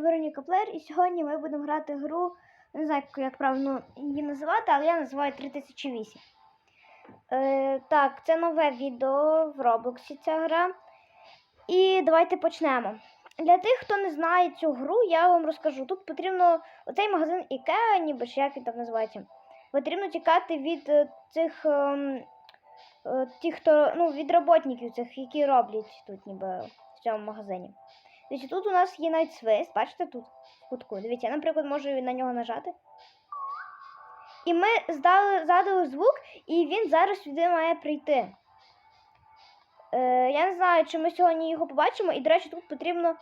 Вероніка Плеєр, і сьогодні ми будемо грати гру. Не знаю, як правильно її називати, але я називаю 3008. Е, так, це нове відео в Роблоксі ця гра. І давайте почнемо. Для тих, хто не знає цю гру, я вам розкажу. Тут потрібно оцей магазин IKEA, ніби ж як він там називається. Потрібно тікати від е, цих ем, е, тих, хто ну, від роботників цих, які роблять тут, ніби в цьому магазині. Дивіться, тут у нас є навіть свист, бачите тут кутку. Дивіться, я, наприклад, можу на нього нажати. І ми здали, задали звук, і він зараз сюди має прийти. Е, я не знаю, чи ми сьогодні його побачимо. І, до речі, тут потрібно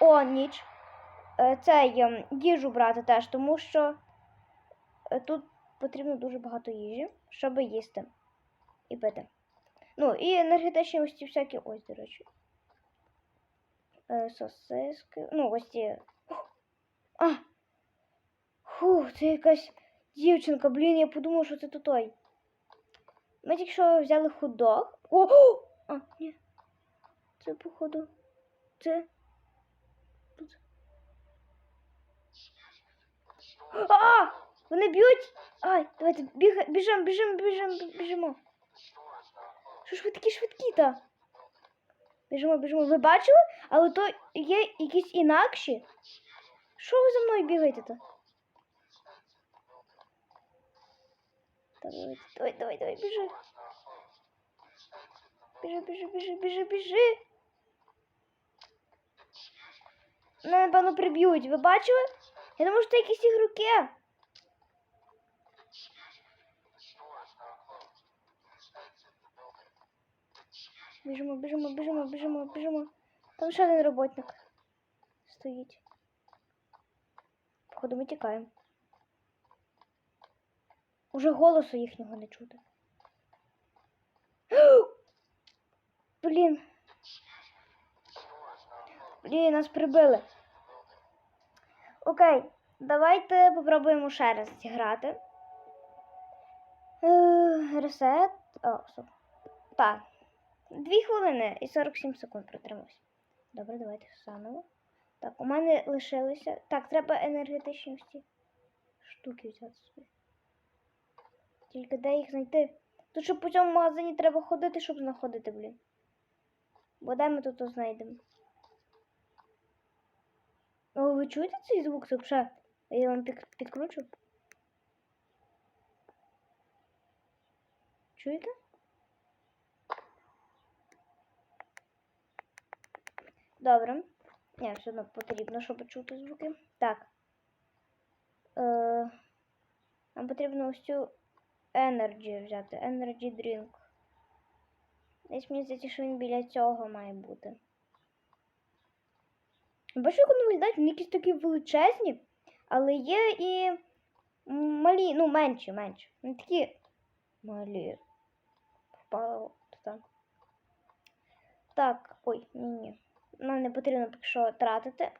о, ніч. Е, цей ем, їжу брати теж, тому що е, тут потрібно дуже багато їжі, щоб їсти і пити. Ну, і енергетичні ось ці всякі, ось, до речі. Е, сосиски. Ну, ось ці. А! Фух, це якась дівчинка, блін, я подумав, що це то той. Ми тільки що взяли худок. О! А, ні. Це, походу. Це. А! Вони б'ють! Ай, давайте біжимо, біжимо, біжимо, біжимо. Що ж ви такі швидкі-то? Біжимо, біжимо. Ви бачили? Але то є якісь інакші. Що ви за мною бігаєте-то? Давай, давай, давай, давай, біжи. Біжи, біжи, біжи, біжи, біжи. Мене, напевно, приб'ють. Ви бачили? Я думаю, що це якісь ігроки. Біжимо, біжимо, біжимо, біжимо, біжимо. Там ще один роботник стоїть. Походу, ми тікаємо. Уже голосу їхнього не чути. Блін. Блін, нас прибили. Окей, давайте попробуємо ще раз зіграти. Ресет. О. Так. Дві хвилини і 47 секунд протримався. Добре, давайте заново. Так, у мене лишилося. Так, треба енергетичні ось штуки взяти собі. Тільки де їх знайти? Тут щоб по цьому магазині треба ходити, щоб знаходити, блін. Бо де ми тут знайдемо? О, ви чуєте цей звук? Вже я вам під, підкручу. Чуєте? Добре. Ні, все одно потрібно, щоб чути звуки. Так. Е, нам потрібно ось цю Energy взяти. Energy Drink. Десь мені здається, що він біля цього має бути. Бачу, як вони виглядають, вони якісь такі величезні, але є і малі, ну, менші, менші. Не такі малі. Впало туди. Так, ой, ні-ні. Нам не потрібно поки що тратити.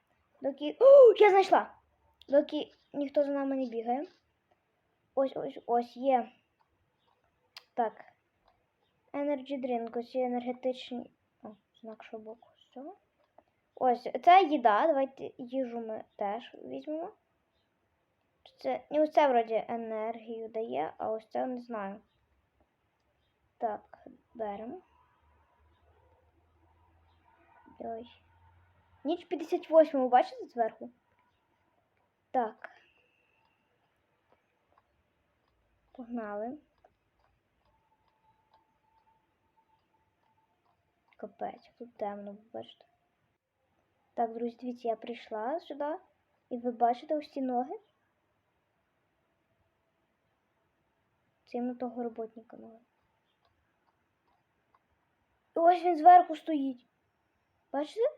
Доки. О, я знайшла! Доки ніхто за нами не бігає. Ось ось ось є. Так. Energy drink, ось є енергетичні. О, знак що боку. Що? Ось, це їда. Давайте їжу ми теж візьмемо. Це, ні, ось це вроді енергію дає, а ось це не знаю. Так, беремо. Ой. Ніч 58, ви бачите зверху? Так. Погнали. Капець, тут темно, ви бачите. Так, друзі, дивіться, я прийшла сюди, і ви бачите ось ці ноги? Це іменно того роботника ноги. І ось він зверху стоїть. Бачите?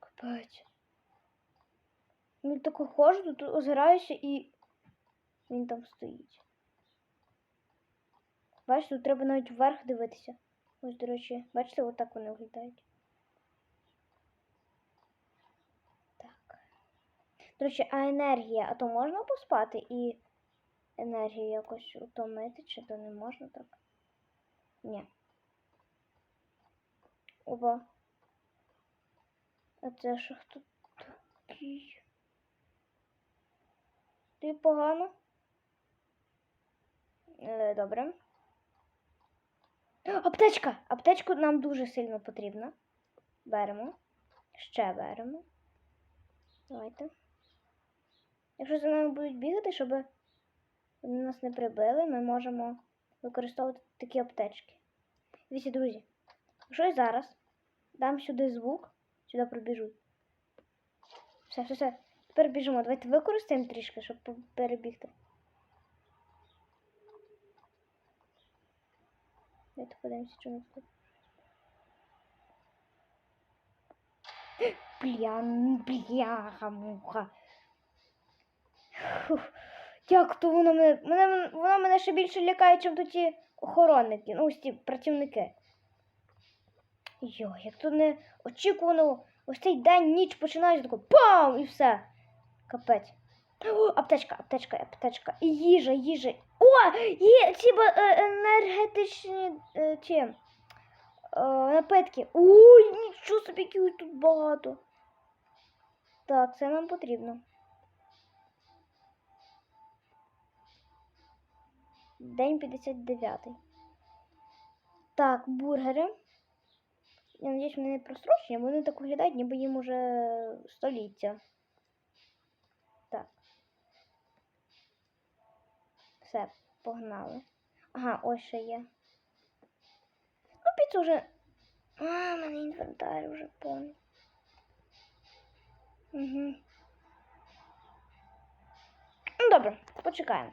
Капець. Він тако ходжу, тут озираюся і він там стоїть. Бачите, тут треба навіть вверх дивитися. Ось, до речі, бачите, отак вони виглядають. Так. До речі, а енергія, а то можна поспати і енергію якось утомити, чи то не можна так? Ні. Опа. А це що хто такий? Ти погано? Е, добре. Аптечка! Аптечку нам дуже сильно потрібна. Беремо. Ще беремо. Давайте. Якщо за нами будуть бігати, щоб вони нас не прибили, ми можемо використовувати такі аптечки. Дивіться, друзі. Якщо я зараз дам сюди звук, сюди пробіжуть. Все, все, все. Тепер біжимо. Давайте використаємо трішки, щоб перебігти. Давайте подивимося, що у нас тут. Бля, бляха, муха. Фух. Як то воно мене, мене, воно мене ще більше лякає, ніж то ті охоронники, ну ось ті працівники. Йо, як то не очікувано, ось цей день, ніч починається тако пам! І все. Капець. О, аптечка, аптечка, аптечка. І їжа, їжа. О! Є ці е, енергетичні е, ці, е, напитки. Ой, нічого собі, яких їх тут багато. Так, це нам потрібно. День 59. Так, бургери. Я надіюсь, вони не просрочені, бо вони так виглядають, ніби їм уже століття. Так. Все, погнали. Ага, ось ще є. Ну, піцу вже. А, в мене інвентар вже повний. Угу. Ну, добре, почекаємо.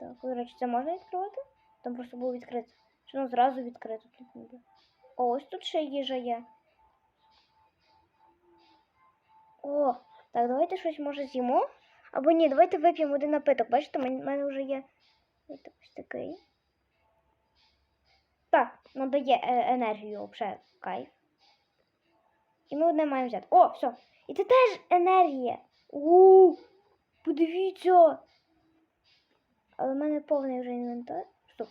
Так, до речі, це можна відкривати? Там просто було відкрито. Воно зразу відкрито тут буде? О, ось тут ще їжа є. О, так, давайте щось може з'їмо. Або ні, давайте вип'ємо один напиток. Бачите, в мене вже є ось такий. Так, ну дає е, енергію взагалі кайф. І ми одне маємо взяти. О, все. І це теж енергія. У, подивіться. Але в мене повний вже інвентар. Стоп.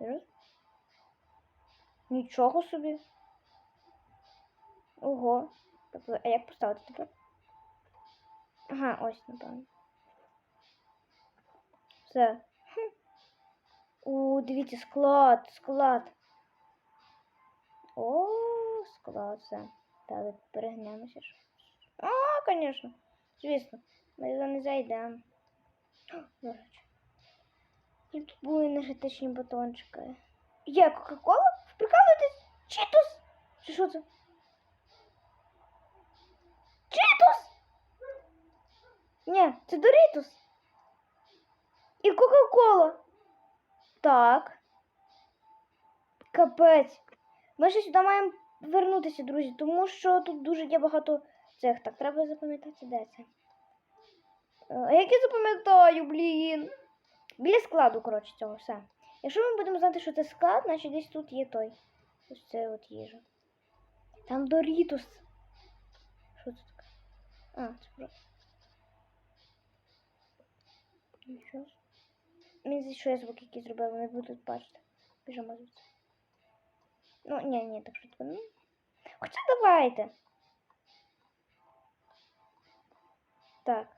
Зараз. Нічого собі. Ого. Так, а як поставити тепер? Ага, ось, напевно. Все. Хм. Дивіться, склад, склад. О, склад, все. Так, перегнемося. ж. А, звісно. Звісно. Ми туди не зайдемо. Тут були енергетичні батончики. Є Кока-Кола? Прикалуєтесь? Чітус? Чи що це? Чітус? Ні, це Дорітус. І Кока-Кола. Так. Капець. Ми ще сюди маємо вернутися, друзі, тому що тут дуже є багато цих. Так, треба запам'ятати, де це. Е, А як я запам'ятаю, блін? Біля складу, коротше, цього все. Якщо ми будемо знати, що це склад, значить десь тут є той. Ось це от їжа. Там Дорітус. Що це таке? А, це просто. Нічого. Мені здається, що я звук який зробив, вони будуть бачити. Біжимо звідси. Ну, ні, ні, так швидко. Ну. Хоча давайте. Так.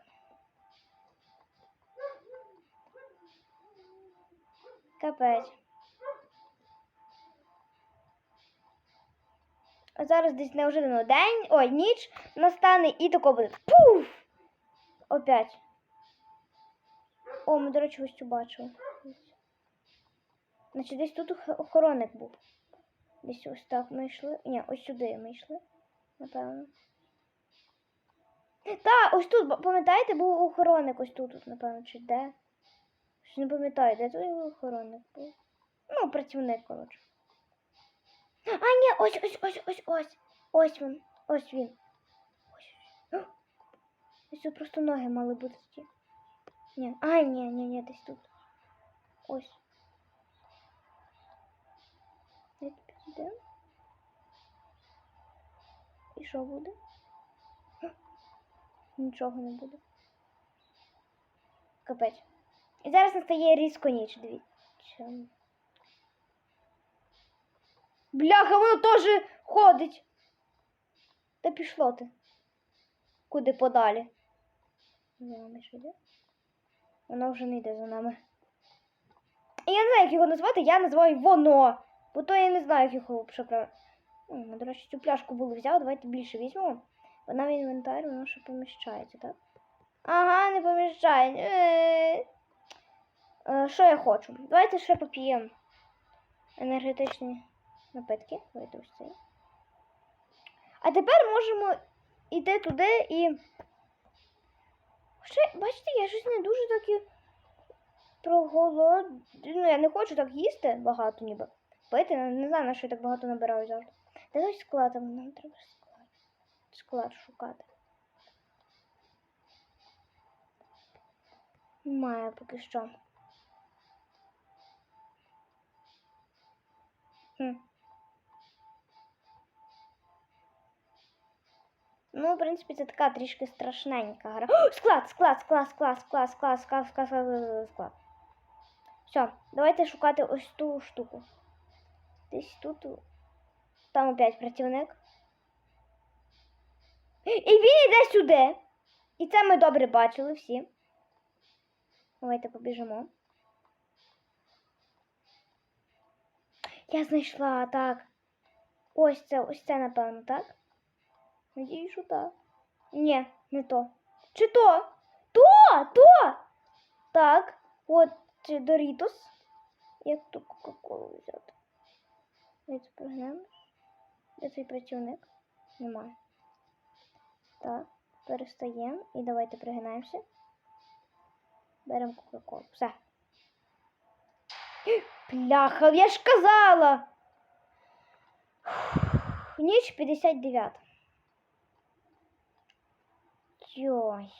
Капець. А зараз десь неожиданно день, ой, ніч настане і тако буде. Пуф! Опять. О, ми, до речі, ось цю бачили. Значить, десь тут ох- охоронник був. Десь ось так ми йшли. Ні, ось сюди ми йшли, напевно. Та, ось тут, пам'ятаєте, був охоронник ось тут, напевно, чи де? Щось не пам'ятаю, де той охоронник був. Ну, працівник, коротше. А, ні, ось, ось, ось, ось, ось. Ось він. Ось він. Ось. Ось тут просто ноги мали бути ті. Ні. А, ні, ні, ні, десь тут. Ось. Давайте підійдемо. І що буде? Нічого не буде. Капець. І зараз настає різко ніч, дивіться. Бляха, воно теж ходить. Та пішло ти. Куди подалі? Воно вже не йде за нами. І я не знаю, як його назвати, я називаю воно. Бо то я не знаю, як його правильно. Ми, до речі, цю пляшку було взяв, давайте більше візьмемо. Вона в інвентарі, воно ще поміщається, так? Ага, не поміщає. Е. Що я хочу? Давайте ще поп'ємо енергетичні напитки. Давайте ось цей. А тепер можемо йти туди і. Ще, бачите, я щось не дуже таки проголод... Ну, я не хочу так їсти багато ніби. Пити, не, знаю, на що я так багато набираю завжди. Де той склад? Нам треба склад. Склад шукати. Немає поки що. Ну, в принципі, це така трішки страшненька гра. О, склад, склад, склад, склад, склад, склад, склад, склад, склад, склад, склад. Все, давайте шукати ось ту штуку. Десь тут. Там опять працівник. І він йде сюди. І це ми добре бачили всі. Давайте побіжимо. Я знайшла, так. Ось це, ось це, напевно, так? Надіюсь, що так. Ні, не то. Чи то? То! То! Так, от це Дорітос. Як ту Кока-Колу взяти? Давайте прогнемо. Де цей працівник? Немає. Так, перестаємо і давайте пригинаємося. Беремо Кока-Колу. Все. Пляха, я ж казала. Ніч 59. Йой.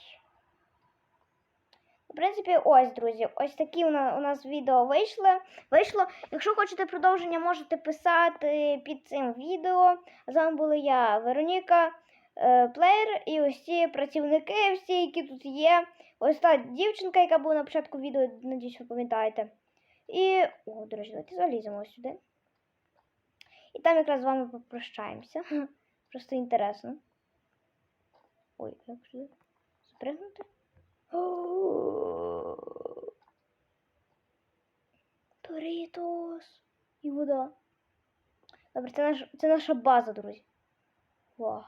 В принципі, ось, друзі, ось такі у нас, відео вийшло. вийшло. Якщо хочете продовження, можете писати під цим відео. З вами була я, Вероніка, е, плеєр, і ці працівники, всі, які тут є. Ось та дівчинка, яка була на початку відео, надіюсь, ви пам'ятаєте. І. О, до речі, давайте заліземо сюди. І там якраз з вами попрощаємося. Просто інтересно. Ой, як сюди? Спригнути? Торітос. І вода. Добре, це, наш, це наша база, друзі. Вау.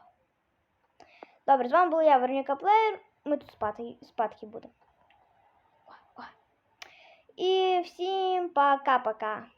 Добре, з вами була я, Вероніка Плеєр. Ми тут спати, спадки будемо. І всім пока-пока.